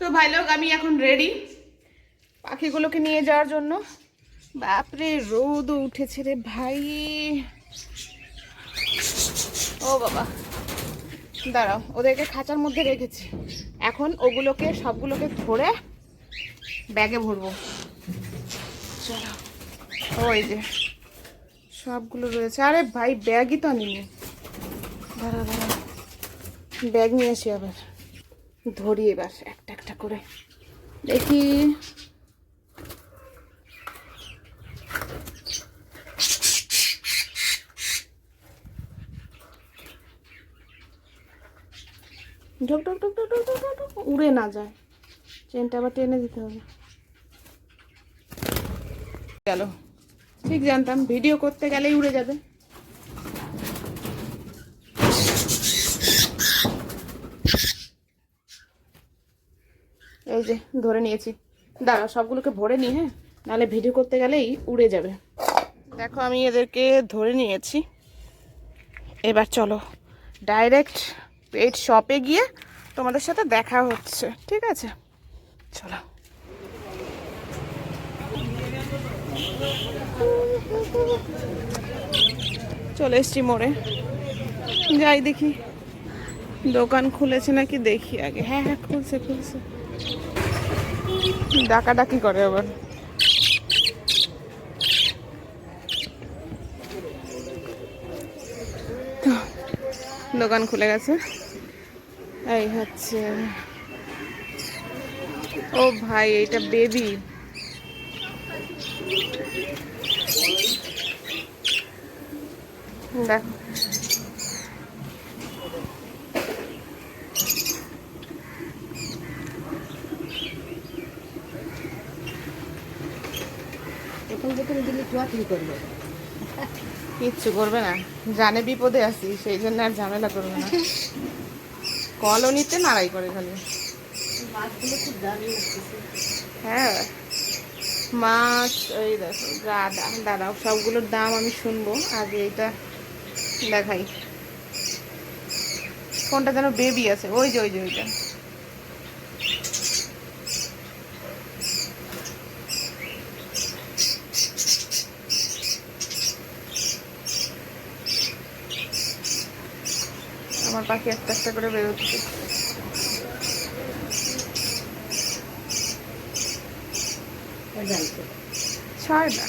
তো ভাই লোক, আমি এখন রেডি পাখিগুলোকে নিয়ে যাওয়ার জন্য। বাপরে, রোদ উঠেছে রে ভাই। ও বাবা। দাঁড়াও, ওদেরকে খাঁচার মধ্যে রেখেছি। এখন ওগুলোকে, সবগুলোকে ধরে ব্যাগে ভরবো। ওই যে সবগুলো রয়েছে। আরে ভাই, ব্যাগই তো আনিনি। দাঁড়া দাঁড়া ব্যাগ নিয়ে আসি আবার। ধরি এবার একটা। করে। দেখি। ঢক ঢক ঢক ঢক ঢক ঢক উড়ে না যায়। চেনটা আবার টেনে দিতে হবে। গেল। ঠিক জানতাম, ভিডিও করতে গেলেই উড়ে যাবে। এই যে, ধরে নিয়েছি। দাঁড়া সবগুলোকে ভরে নি হ্যাঁ? নাহলে ভিডিও করতে গেলেই উড়ে যাবে। দেখো, আমি এদেরকে ধরে নিয়েছি। এবার চলো ডাইরেক্ট পেট শপে গিয়ে তোমাদের সাথে দেখা হচ্ছে, ঠিক আছে? চলো। চলে এসছি মোড়ে। যাই দেখি। দোকান খুলেছে নাকি দেখি আগে। হ্যাঁ হ্যাঁ খুলছে খুলছে। ডাকাডাকি করে আবার। দোকান খুলে গেছে। এই হচ্ছে। ও ভাই এটা বেবি। দেখো। যেখানে দিলে চুয়া কি করবে। কিচ্ছু করবে না। জানে বিপদে আছি সেই জন্য আর ঝামেলা করবে না। কলোনিতে নাড়াই করে খালি। হ্যাঁ। মাছ ওই দেখো গাদা দাঁড়াও সবগুলোর দাম আমি শুনব আগে এটা দেখাই। কোনটা যেন বেবি আছে ওই যে ওই যে ওইটা আমার পাখি একটা একটা করে বেরোচ্ছে ছয়টা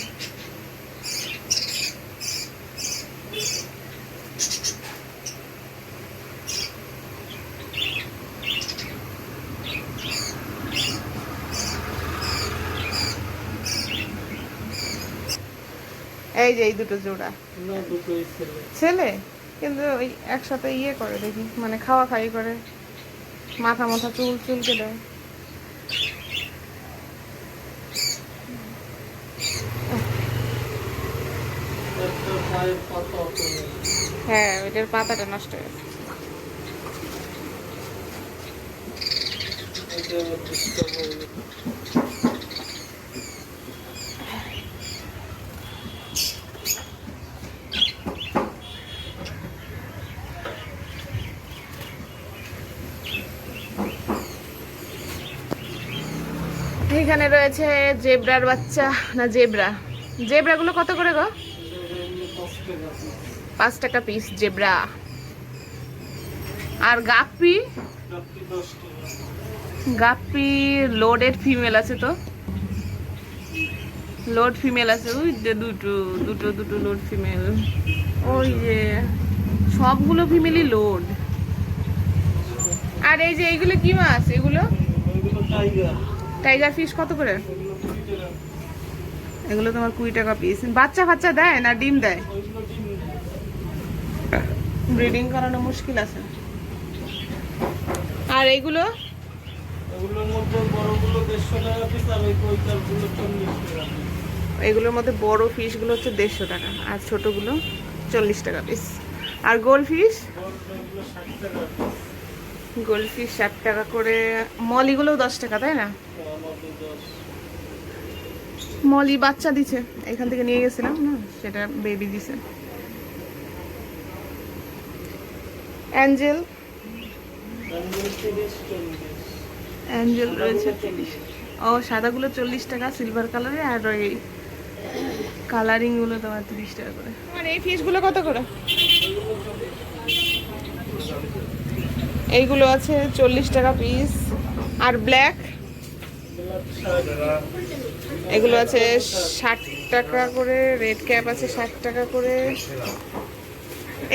এই যে এই দুটো জোড়া। ছেলে? কিন্তু ওই একসাথে ইয়ে করে দেখি মানে খাওয়া খাই করে। মাথা মাথা চুল চুলকে দেয় হ্যাঁ ওইটার পাতাটা নষ্ট হয়ে গেছে। এখানে রয়েছে জেব্রার বাচ্চা, না জেব্রা? জেব্রাগুলো কত করে গো? পাঁচ টাকা পিস জেব্রা। আর গাপ্পি? গাপ্পি লোডেড ফিমেল আছে তো। লোড ফিমেল আছে, ওই যে দুটো দুটো দুটো লোড ফিমেল ওই যে, সবগুলো ফিমেলই লোড আর এই যে এইগুলো কি মাছ? এগুলো? টাইগার ফিশ কত করে? এগুলো তোমার কুড়ি টাকা পিস বাচ্চা বাচ্চা দেয় না ডিম দেয়? ব্রিডিং করানো মুশকিল আছে। আর এইগুলো এগুলোর মধ্যে বড় ফিশগুলো হচ্ছে দেড়শো টাকা আর ছোটগুলো চল্লিশ টাকা পিস আর গোল্ড ফিশ বড়গুলো ষাট টাকা করে। মলিগুলোও দশ টাকা, তাই না? মলি বাচ্চা দিছে, এখান থেকে নিয়ে গেছিলাম, না? সেটা বেবি দিছে। অ্যাঞ্জেল? অ্যাঞ্জেল রয়েছে। তিরিশ ও, সাদাগুলো চল্লিশ টাকা, সিলভার কালারে, আর ওই কালারিংগুলো তোমার তিরিশ টাকা করে। আর এই ফিশগুলো কত করে? এইগুলো আছে, চল্লিশ টাকা পিস আর ব্ল্যাক এগুলো আছে ষাট টাকা করে রেড ক্যাপ আছে ষাট টাকা করে।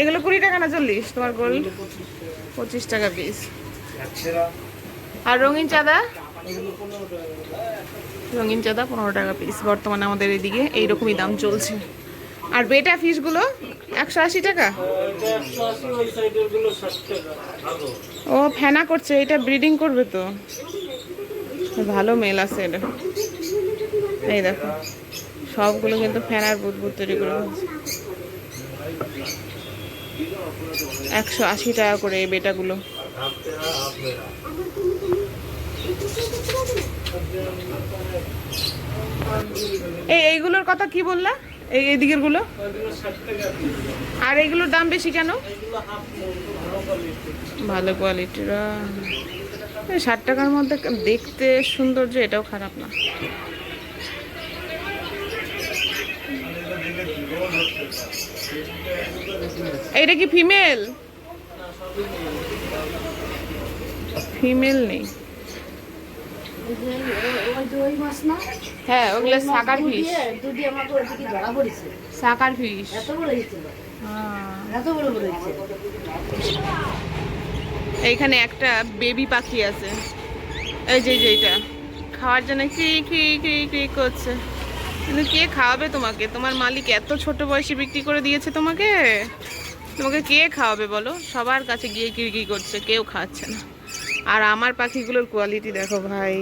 এগুলো কুড়ি টাকা না চল্লিশ? তোমার গোল পঁচিশ টাকা পিস আর রঙিন চাঁদা? রঙিন চাঁদা পনেরো টাকা পিস বর্তমানে আমাদের এদিকে এইরকমই দাম চলছে। আর বেটা ফিশগুলো একশো আশি টাকা? ও, ফেনা করছে, এটা ব্রিডিং করবে তো। ভালো মেল আছে এটা। এই দেখো, সবগুলো কিন্তু ফেনার বুদবুদ তৈরি করে ফেলছে। একশো আশি টাকা করে এই বেটাগুলো এই, এইগুলোর কথা কি বললা? এই এইদিকেরগুলো। আর এইগুলোর দাম বেশি কেন? ভালো কোয়ালিটি কোয়ালিটির ষাট টাকার মধ্যে দেখতে সৌন্দর্য এটাও খারাপ না। এটা কি ফিমেল ফিমেল নেই ওই যে ওই যে ওই মাছ না হ্যাঁ ওগুলো সাকার ফিশ দুটি আমাকে ওইদিকে ধরা পড়েছে সাকার ফিশ এত বড় হয়েছিল। এত বড় বড় হয়েছে। এইখানে একটা বেবি পাখি আছে। এই যে এই যে এইটা। খাওয়ার জন্য ক্রি ক্রি ক্রি ক্রি করছে? কিন্তু কে খাওয়াবে তোমাকে? তোমার মালিক এত ছোট বয়সে বিক্রি করে দিয়েছে তোমাকে। তোমাকে কে খাওয়াবে বলো? সবার কাছে গিয়ে কিরকি করছে কেউ খাচ্ছে না। আর আমার পাখিগুলোর কোয়ালিটি দেখো ভাই।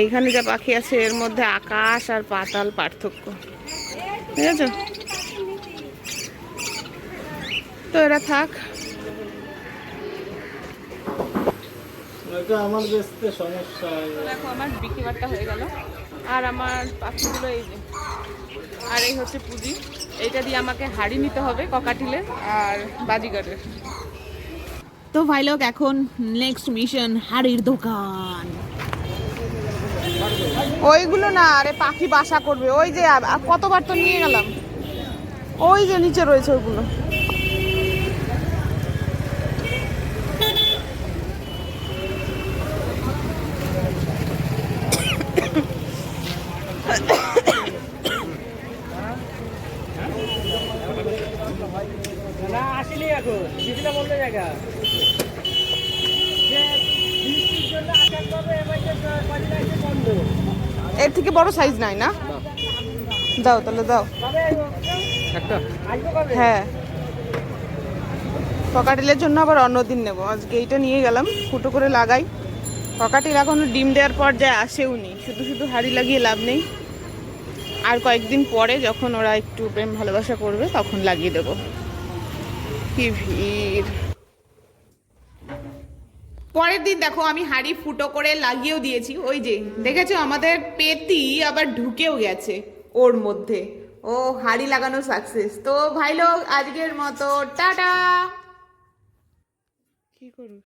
এইখানে যা পাখি আছে এর মধ্যে আকাশ আর পাতাল পার্থক্য। ঠিক আছে? তো এরা থাক। আমার বেচতে সমস্যা। দেখো আমার বিক্রি বাট্টা হয়ে গেল। আর আমার পাখিগুলো এই যে। আর এই হচ্ছে পুঁজি। এইটা দিয়ে আমাকে হাড়ি নিতে হবে ককাটিলের আর বাজিগারের। তো ভাই লোক এখন নেক্সট মিশন হাড়ির দোকান। ওইগুলো না আরে পাখি বাসা করবে। ওই যে কতবার তো নিয়ে গেলাম। ওই যে নিচে রয়েছে ওইগুলো না আসেনি এখন। বলতে জায়গা যে বৃষ্টির জন্য আসার পরে এবার যে কদিন আছে বন্ধ এর থেকে বড় সাইজ নাই না? দাও তাহলে দাও। হ্যাঁ। ককাটিলের জন্য আবার অন্য দিন নেব। আজকে এইটা নিয়ে গেলাম ফুটো করে লাগাই। ককাটিল এখনও ডিম দেওয়ার পর যায় আসেও নি। শুধু শুধু হাড়ি লাগিয়ে লাভ নেই। আর কয়েকদিন পরে যখন ওরা একটু প্রেম ভালোবাসা করবে তখন লাগিয়ে দেবো। কি ভিড়। পরের দিন দেখো আমি হাড়ি ফুটো করে লাগিয়েও দিয়েছি, ওই যে, দেখেছ? আমাদের পেতি আবার ঢুকেও গেছে ওর মধ্যে। ও, হাড়ি লাগানো সাকসেস তো ভাইলো আজকের মতো, টাটা! কি করুন